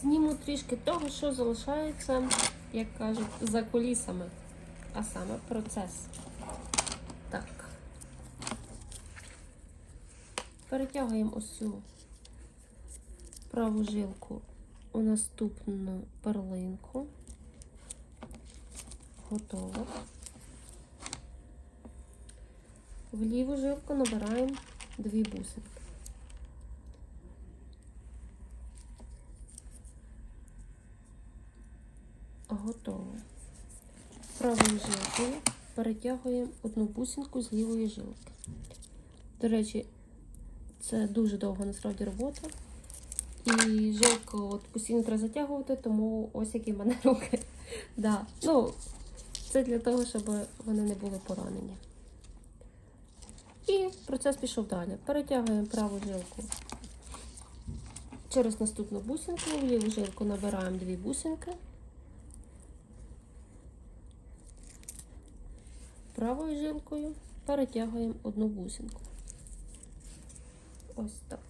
Зніму трішки того, що залишається, як кажуть, за кулісами, а саме процес. Так. Перетягуємо ось праву жилку у наступну перлинку. Готово. В ліву жилку набираємо дві бусинки. Готово. Правою жилкою перетягуємо одну бусинку з лівої жилки. До речі, це дуже довга насправді робота. І жилку от постійно треба затягувати, тому ось які в мене руки. Да. Ну, це для того, щоб вони не були поранені. І процес пішов далі. Перетягуємо праву жилку через наступну бусинку, в ліву жилку набираємо дві бусинки. Правою жилкою перетягуємо одну бусинку. Ось так.